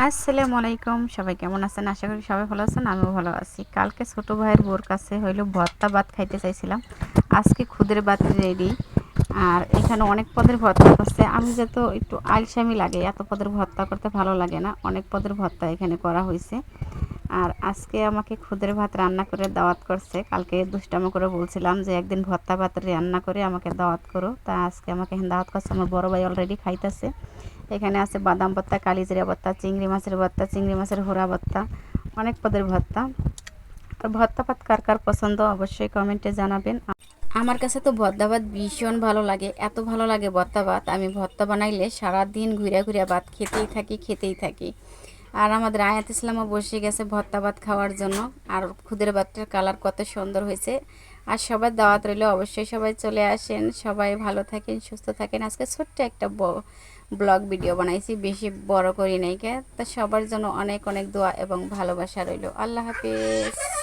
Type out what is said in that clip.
আসসালামু আলাইকুম। সবাই কেমন আছেন? আশা করি সবাই ভালো আছেন, আমিও ভালো আছি। কালকে ছোট ভাইয়ের বোর কাছে হইল ভর্তা ভাত খাইতে চাইছিলাম। আজকে খুদের ভাত রেডি আর এখানে অনেক পদের ভর্তা করছে। আমি যেহেতু একটু আলসামি লাগে, এত পদের ভর্তা করতে ভালো লাগে না। অনেক পদের ভর্তা এখানে করা হয়েছে আর আজকে আমাকে খুদের ভাত রান্না করে দাওয়াত করছে। কালকে দুষ্টামো করে বলছিলাম যে একদিন ভর্তা ভাত রান্না করে আমাকে দাওয়াত করো। তা আজকে আমাকে দাওয়াত করছে। আমার বড় ভাই অলরেডি খাইতেছে। এখানে আছে বাদাম ভর্তা, কালিজিরা ভর্তা, চিংড়ি মাছের ভর্তা, চিংড়ি মাছের হোরা ভর্তা, অনেক পদের ভর্তা। আর ভর্তা পাত কার কার পছন্দ অবশ্যই কমেন্টে জানাবেন। আমার কাছে তো ভর্তা ভাত ভীষণ ভালো লাগে, এত ভালো লাগে ভর্তা ভাত। আমি ভর্তা বানাইলে সারা দিন ঘুরে ঘুরে ভাত খেতেই থাকি খেতেই থাকি। আর আমাদের আয়াত ইসলামও বসে গেছে ভর্তা ভাত খাওয়ার জন্য, আর খুদের ভাতটার কালার কত সুন্দর হয়েছে। আর সবার দাওয়াত রইলে, অবশ্যই সবাই চলে আসেন, সবাই ভালো থাকেন, সুস্থ থাকেন। আজকে ছোট্ট একটা ব্লগ ভিডিও বানাইছি, বেশি বড় করি নাইকে তা সবার জন্য অনেক অনেক দোয়া এবং ভালোবাসা রইল। আল্লাহ হাফিজ।